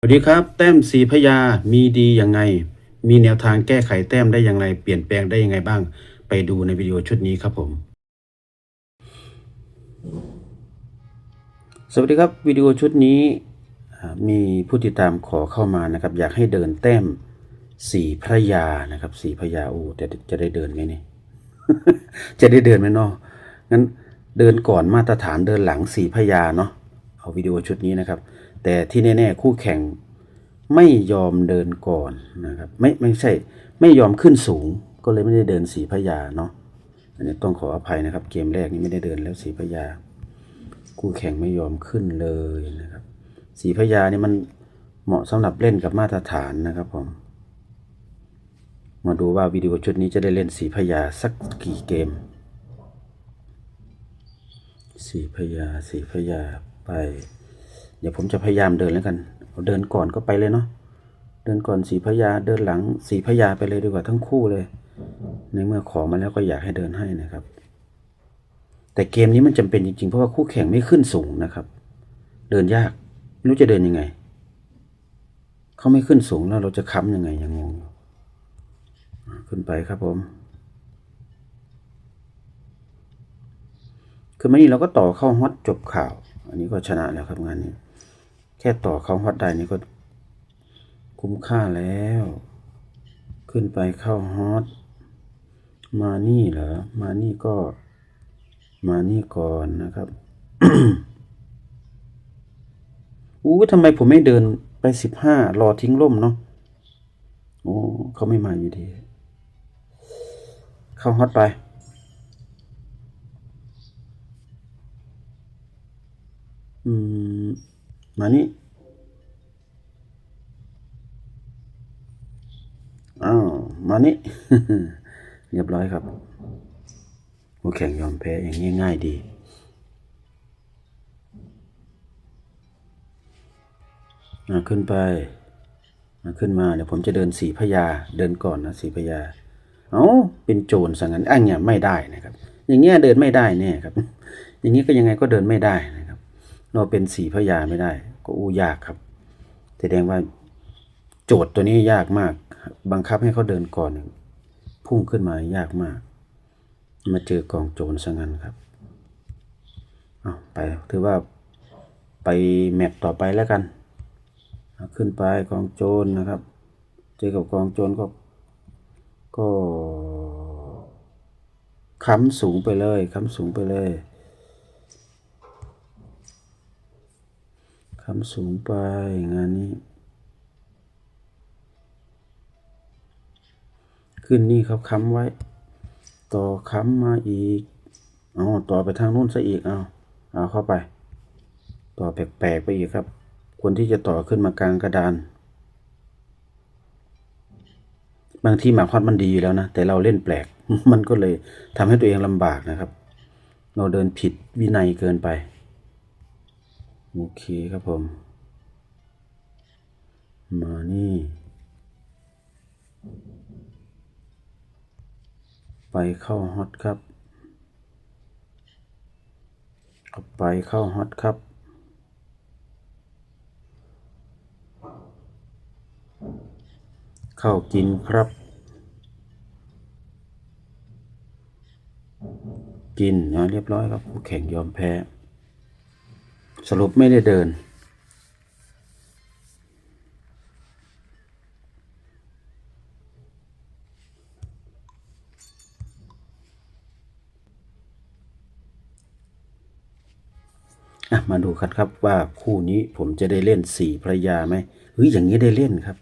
สวัสดีครับ แต้มสีพยามีดียังไง มีแนวทางแก้ไขแต้มได้อย่างไร เปลี่ยนแปลงได้ยังไงบ้าง ไปดูในวิดีโอชุดนี้ครับผม สวัสดีครับวิดีโอชุดนี้มีผู้ติดตามขอเข้ามานะครับ อยากให้เดินแต้มสีพระยานะครับสีพระยาโอ้แต่จะได้เดินไหมเนี่ยจะได้เดินไหมเนาะงั้นเดินก่อนมาตรฐานเดินหลังสีพยาเนาะเอาวิดีโอชุดนี้นะครับ แต่ที่แน่ๆคู่แข่งไม่ยอมเดินก่อนนะครับไม่ไม่ใช่ไม่ยอมขึ้นสูงก็เลยไม่ได้เดินสีพยาเนาะอันนี้ต้องขออภัยนะครับ เกมแรกนี้ไม่ได้เดินแล้วสีพยาคู่แข่งไม่ยอมขึ้นเลยนะครับ สีพยานี่มันเหมาะสำหรับเล่นกับมาตรฐานนะครับผมมาดูว่าวิดีโอชุดนี้จะได้เล่นสีพยาสักกี่เกม สีพยาสีพยาไป เดี๋ยวผมจะพยายามเดินแล้วกันเดินก่อนก็ไปเลยเนาะเดินก่อนสีพยาเดินหลังสีพยาไปเลยดีกว่าทั้งคู่เลย ในเมื่อขอมาแล้วก็อยากให้เดินให้นะครับ แต่เกมนี้มันจำเป็นจริงๆ เพราะว่าคู่แข่งไม่ขึ้นสูงนะครับ เดินยากไม่รู้จะเดินยังไงเขาไม่ขึ้นสูงแล้วเราจะค้ำยังไงยังงงอยู่ขึ้นไปครับผมคือไม่นี่เราก็ต่อเข้าฮอตจบข่าว อันนี้ก็ชนะแล้วครับงานนี้ แค่ต่อเข้าฮอตได้นี่ก็ คุ้มค่าแล้ว ขึ้นไปเข้าฮอตมานี่เหรอ มานี่ก็ มานี่ก่อนนะครับอู้ทำไมผมไม่เดินไปสิบห้ารอทิ้งร่มเนาะโอ้เขาไม่มาอยู่ดี เข้าฮอตไปอืม มานี่อ้าวมานี่เรียบร้อยครับผู้แข่งยอมแพ้อย่างนี้ง่ายดีอ่าขึ้นไปอ่าขึ้นมาเดี๋ยวผมจะเดินสีพญาเดินก่อนนะสีพญาเอาเป็นโจรสังกันอันเนี่ยไม่ได้นะครับ อย่างเงี้ยเดินไม่ได้แน่ครับ อย่างนี้ก็ยังไงก็เดินไม่ได้นะครับ เราเป็นสีพญาไม่ได้ ก็อู้ยากครับแสดงว่าโจทย์ตัวนี้ยากมาก บังคับให้เขาเดินก่อนพุ่งขึ้นมายากมาก มาเจอกองโจรสังกันครับเอาไปถือว่าไปแมปต่อไปแล้วกันขึ้นไปกองโจรนะครับ เจอกับกองโจรก็ ก็ค้ำสูงไปเลยค้ำสูงไปเลยำสูงไปงานนี้ ขึ้นนี่ครับค้ำไว้ ต่อค้ำมาอีกเอาต่อไปทางนู้นซะอีกเอาเอาเข้าไป ต่อแปลกๆไปอีกครับคนที่จะต่อขึ้นมากลางกระดาน บางที่หมากฮอดมันดีอยู่แล้วนะ แต่เราเล่นแปลก มันก็เลยทำให้ตัวเองลำบากนะครับ เราเดินผิดวินัยเกินไป โอเคครับผม มานี่ ไปเข้าฮอตครับไปเข้าฮอตครับ เข้ากินครับ กินนะเรียบร้อยครับ ผู้แข่งยอมแพ้ สรุปไม่ได้เดิน มาดูกันครับว่าคู่นี้ผมจะได้เล่นสี่พระยาไหมเฮ้ยอย่างนี้ได้เล่นครับ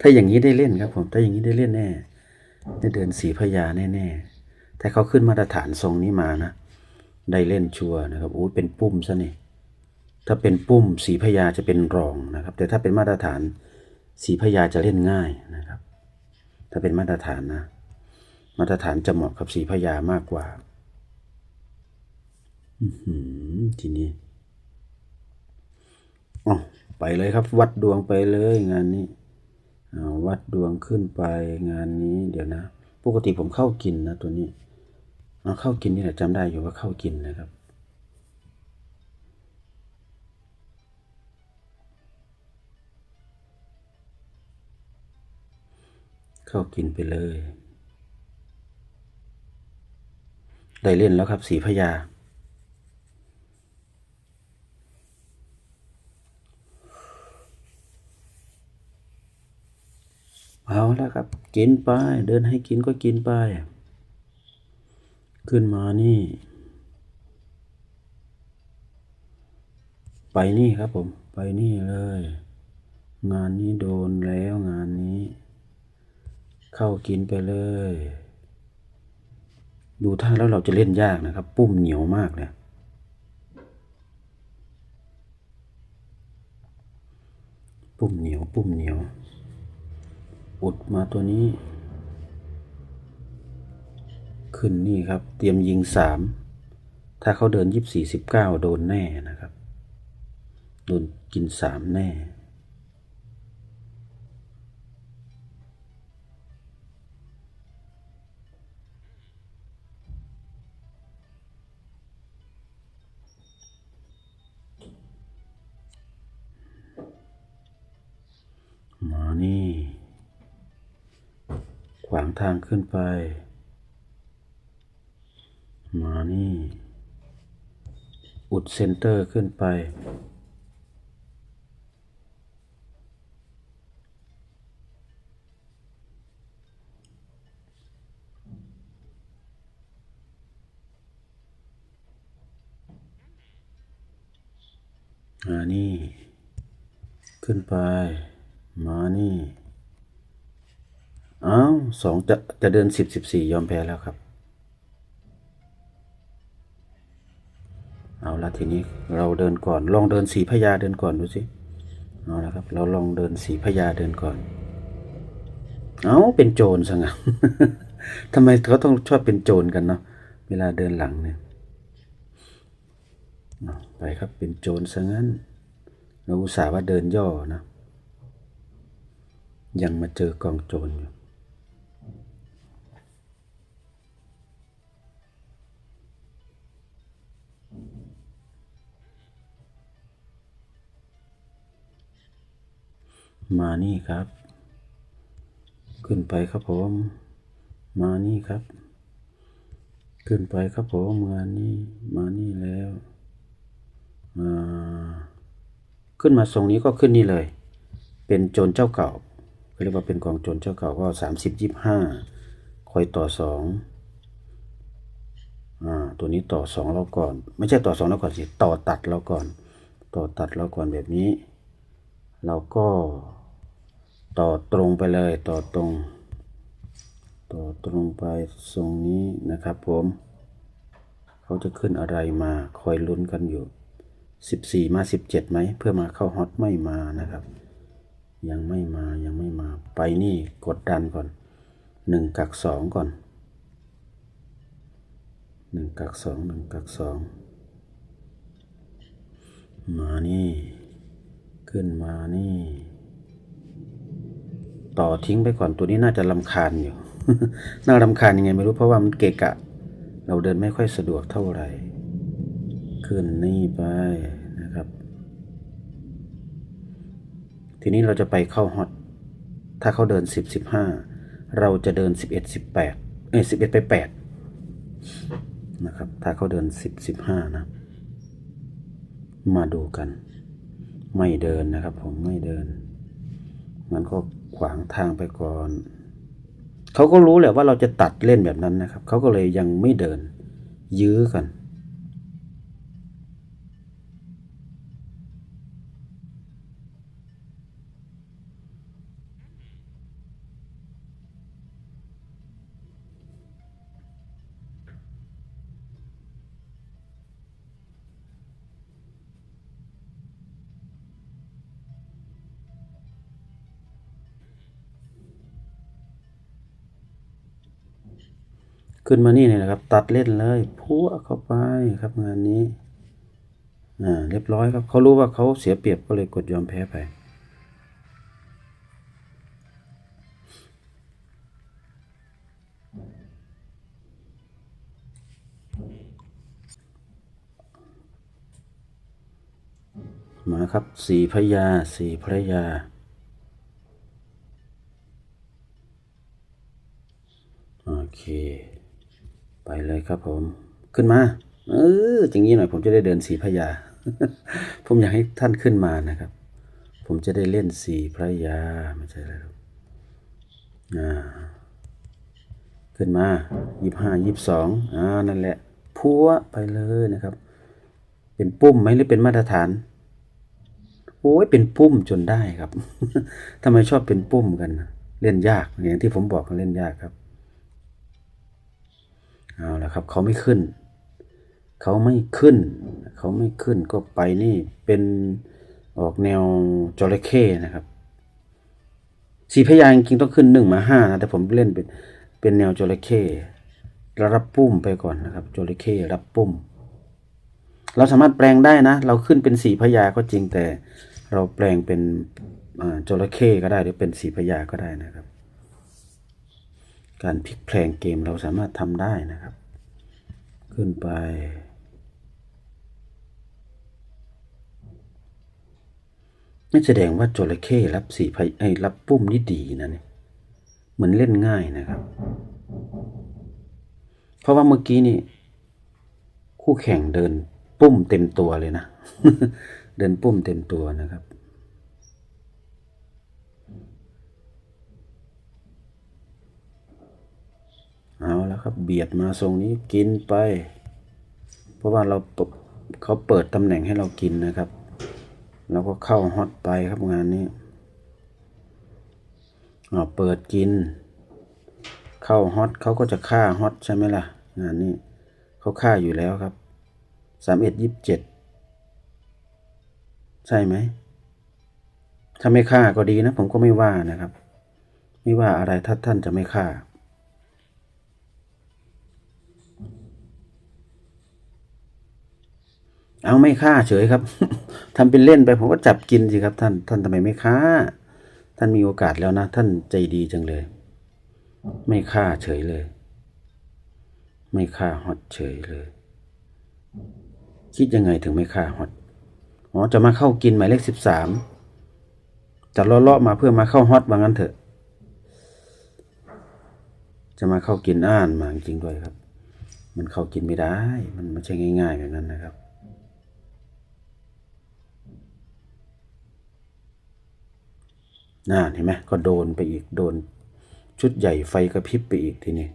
ถ้าอย่างนี้ได้เล่นครับผม ถ้าอย่างนี้ได้เล่นแน่ได้เดินสีพญาแน่ๆ ถ้าเขาขึ้นมาตรฐานทรงนี้มานะ ได้เล่นชัวร์นะครับโอ้เป็นปุ้มซะนี่ ถ้าเป็นปุ้มสีพญาจะเป็นรองนะครับ แต่ถ้าเป็นมาตรฐานสีพญาจะเล่นง่ายนะครับ ถ้าเป็นมาตรฐานนะ มาตรฐานจะเหมาะกับสีพญามากกว่าอืทีนี้อ๋อไปเลยครับ วัดดวงไปเลยงานนี้วัดดวงขึ้นไปงานนี้เดี๋ยวนะ ปกติผมเข้ากินนะตัวนี้เอาเข้ากินนี่แหละจำได้อยู่ว่าเข้ากินนะครับ เข้ากินไปเลย ได้เล่นแล้วครับสีพญาเอาแล้วครับ กินไป เดินให้กินก็กินไป ขึ้นมานี่ ไปนี่ครับผม ไปนี่เลย งานนี้โดนแล้วงานนี้ เข้ากินไปเลย ดูท่าแล้วเราจะเล่นยากนะครับ ปุ้มเหนียวมากเลยปุ้มเหนียว ปุ้มเหนียว อุดมาตัวนี้ ขึ้นนี่ครับ เตรียมยิงสาม ถ้าเขาเดินยี่สี่สิบเก้าโดนแน่นะครับ โดนกินสามแน่ นี่ ขวางทางขึ้นไป มานี่ อุดเซนเตอร์ขึ้นไปมานี่ ขึ้นไป มานี่อ้าวสองจะจะเดินสิบสิบสี่ยอมแพ้แล้วครับ เอาละทีนี้เราเดินก่อน ลองเดินสีพญาเดินก่อนดูสิเอาละครับ เราลองเดินสีพญาเดินก่อน เอาเป็นโจรซะงั้นทำไมเขาต้องชอบเป็นโจรกันเนาะเวลาเดินหลังเนี่ยไปครับเป็นโจรซะงั้น เราอุตส่าห์ว่าเดินย่อนะ ยังมาเจอกองโจรอยู่มานี่ครับ ขึ้นไปครับผม มานี่ครับ ขึ้นไปครับผมงานนี้มานี่แล้วอ่าขึ้นมาทรงนี้ก็ขึ้นนี่เลย เป็นโจรเจ้าเก่า เขาเรียกว่าเป็นกองโจรเจ้าเก่าก็สามสิบยี่ห้าคอยต่อสองอ่าตัวนี้ต่อสองเราก่อน ไม่ใช่ต่อสองเราก่อนสิต่อตัดเราก่อน ต่อตัดเราก่อนแบบนี้ เราก็ต่อตรงไปเลยต่อตรง ต่อตรงไปทรงนี้นะครับผมเขาจะขึ้นอะไรมาคอยลุ้นกันอยู่สิบสี่มาสิบเจ็ดไหมเพื่อมาเข้าฮอตไม่มานะครับ ยังไม่มายังไม่มา ไปนี่กดดันก่อนหนึ่งกักสองก่อนหนึ่งกักสองหนึ่งกักสองมานี่ ขึ้นมานี่ ต่อทิ้งไปก่อนตัวนี้น่าจะลำคาญอยู่ น่ารำคาญยังไงไม่รู้เพราะว่ามันเกะกะ เราเดินไม่ค่อยสะดวกเท่าไหร่ ขึ้นนี่ไปนะครับ ทีนี้เราจะไปเข้าฮอต ถ้าเขาเดินสิบสิบห้าเราจะเดินสิบเอ็ดสิบแปดเอ้ยสิบเอ็ดไปแปดนะครับ ถ้าเขาเดินสิบสิบห้านะ มาดูกัน ไม่เดินนะครับผมไม่เดิน มันก็ขวางทางไปก่อน เขาก็รู้แหละว่าเราจะตัดเล่นแบบนั้นนะครับ เขาก็เลยยังไม่เดิน ยื้อกัน ขึ้นมานี่เนี่ยนะครับ ตัดเล่นเลยพัวเข้าไปครับงานนี้อ่าเรียบร้อยครับเขารู้ว่าเขาเสียเปรียบก็เลยกดยอมแพ้ไปมาครับสี่พระยาสี่พระยา โอเค ไปเลยครับผม ขึ้นมา เอออย่างนี้หน่อยผมจะได้เดินสีพระยา ผมอยากให้ท่านขึ้นมานะครับ ผมจะได้เล่นสีพระยาไม่ใช่อะไรหรอกอ่าขึ้นมายี่ห้ายี่สองอ่านั่นแหละพัวไปเลยนะครับ เป็นปุ้มไหมหรือเป็นมาตรฐานโอ้ยเป็นปุ้มจนได้ครับทำไมชอบเป็นปุ้มกัน เล่นยากอย่างที่ผมบอกเล่นยากครับ เอาละครับเขาไม่ขึ้น เขาไม่ขึ้น เขาไม่ขึ้นก็ไปนี่เป็นออกแนวจระเข้นะครับสีพยางจริงต้องขึ้นหนึ่งมาห้านะ แต่ผมเล่นเป็นเป็นแนวจระเข้รับปุ้มไปก่อนนะครับจระเข้รับปุ้ม เราสามารถแปลงได้นะ เราขึ้นเป็นสีพยาก็จริงแต่เราแปลงเป็นจระเข้ก็ได้หรือเป็นสีพยาก็ได้นะครับ การพลิกแพลงเกมเราสามารถทำได้นะครับ ขึ้นไปนี่แสดงว่าจระเข้รับสีไพไอรับปุ้มนี่ดีนะเนี่ยเหมือนเล่นง่ายนะครับ เพราะว่าเมื่อกี้นี่ คู่แข่งเดินปุ้มเต็มตัวเลยนะ เดินปุ้มเต็มตัวนะครับ เอาแล้วครับเบียดมาทรงนี้กินไป เพราะว่าเราเขาเปิดตำแหน่งให้เรากินนะครับเราก็เข้าฮอตไปครับงานนี้อ๋อเปิดกิน เข้าฮอตเขาก็จะฆ่าฮอตใช่ไหมล่ะ งานนี้เขาฆ่าอยู่แล้วครับสามเอ็ดยี่สิบเจ็ดใช่ไหม ถ้าไม่ฆ่าก็ดีนะ ผมก็ไม่ว่านะครับ ไม่ว่าอะไรถ้าท่านจะไม่ฆ่า เอาไม่ฆ่าเฉยครับทำเป็นเล่นไปผมก็จับกินสิครับ ท่าน ท่านทำไมไม่ฆ่า ท่านมีโอกาสแล้วนะ ท่านใจดีจังเลย ไม่ฆ่าเฉยเลย ไม่ฆ่าฮอตเฉยเลย คิดยังไงถึงไม่ฆ่าฮอตอ๋อจะมาเข้ากินหมายเลขสิบสามจะเลาะๆมาเพื่อมาเข้าฮอตว่างั้นเถอะ จะมาเข้ากินอ่านมาจริงด้วยครับ มันเข้ากินไม่ได้ มันไม่ใช่ง่าย ๆ แบบนั้นนะครับ น่าเห็นไหมก็โดนไปอีกโดน ชุดใหญ่ไฟกระพริบไปอีกทีนี้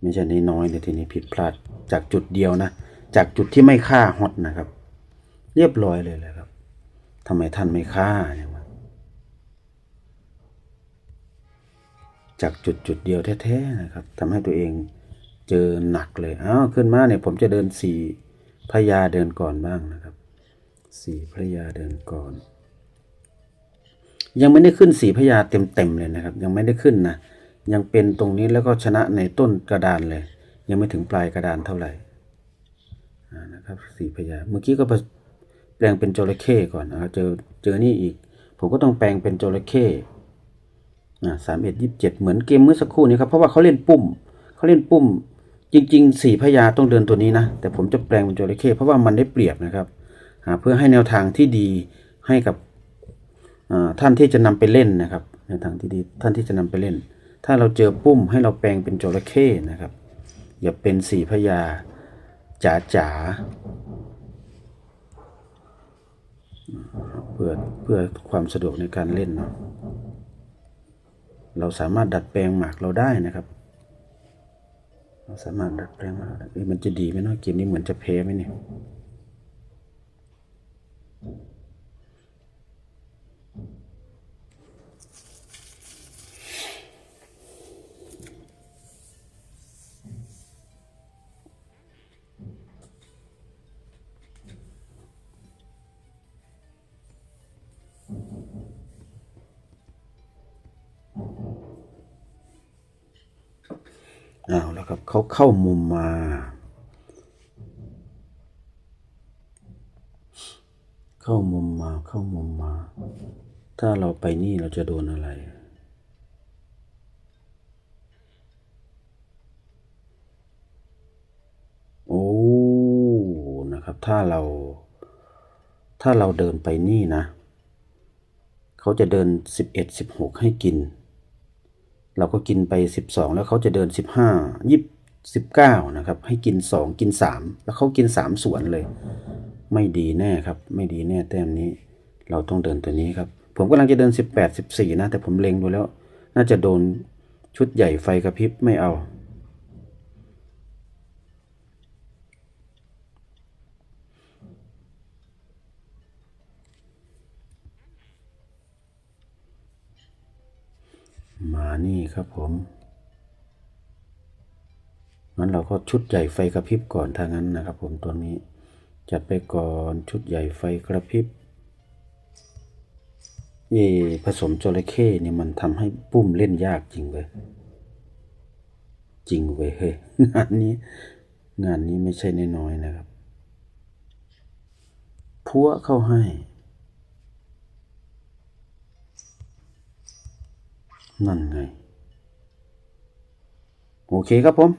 ไม่ใช่น้อยเลยทีนี้ผิดพลาดจากจุดเดียวนะ จากจุดที่ไม่ฆ่าฮอตนะครับ เรียบร้อยเลยเลยครับทำไมท่านไม่ฆ่าเนี่ยจากจุดจุดเดียวแท้ๆนะครับทำให้ตัวเองเจอหนักเลยอ้าวขึ้นมาเนี่ยผมจะเดินสี่พระยาเดินก่อนบ้างนะครับสี่พระยาเดินก่อน ยังไม่ได้ขึ้นสีพญาเต็มๆเลยนะครับ ยังไม่ได้ขึ้นนะยังเป็นตรงนี้แล้วก็ชนะในต้นกระดานเลย ยังไม่ถึงปลายกระดานเท่าไหร่นะครับสีพญาเมื่อกี้ก็แปลงเป็นจระเข้ก่อนนะครับเจอเจอนี่อีก ผมก็ต้องแปลงเป็นจระเข้สามเอ็ดยี่สิบเจ็ดเหมือนเกมเมื่อสักครู่นี้ครับ เพราะว่าเขาเล่นปุ่มเขาเล่นปุ่ม จริงๆสีพญาต้องเดินตัวนี้นะ แต่ผมจะแปลงเป็นจระเข้เพราะว่ามันได้เปรียบนะครับ เพื่อให้แนวทางที่ดีให้กับ ท่านที่จะนำไปเล่นนะครับ ในทางที่ดีท่านที่จะนำไปเล่น ถ้าเราเจอปุ้มให้เราแปลงเป็นจระเข้นะครับ อย่าเป็นสีพญาจ๋าจ๋าเพื่อเพื่อความสะดวกในการเล่นเนาะเราสามารถดัดแปลงหมากเราได้นะครับ เราสามารถดัดแปลงหมากมันจะดีไหมเนาะเกมนี้เหมือนจะแพ้ไหมเนี่ย เข้ามุมมา เข้ามุมมาเข้ามุมมา ถ้าเราไปนี่เราจะโดนอะไร โอ้นะครับ ถ้าเรา ถ้าเราเดินไปนี่นะ เขาจะเดินสิบเอ็ดสิบหกให้กินเราก็กินไปสิบสองแล้วเขาจะเดินสิบ ห้ายี่สิบเก้านะครับ ให้กินสองกินสามแล้วเขากินสามสวนเลย ไม่ดีแน่ครับ ไม่ดีแน่แต้มนี้ เราต้องเดินตัวนี้ครับ ผมกำลังจะเดินสิบแปดสิบสี่นะ แต่ผมเล็งดูแล้ว น่าจะโดนชุดใหญ่ไฟกระพริบไม่เอา มานี่ครับผม งั้นเราก็ชุดใหญ่ไฟกระพริบก่อนถ้างั้นนะครับผมตัวนี้จัดไปก่อนชุดใหญ่ไฟกระพริบเย่ผสมจระเข้เนี่ยมันทำให้ปุ้มเล่นยากจริงเว้ยจริงเว้ยเฮ้ยงานนี้ งานนี้ไม่ใช่น้อยๆนะครับ พัวเข้าให้ นั่นไง โอเคครับผม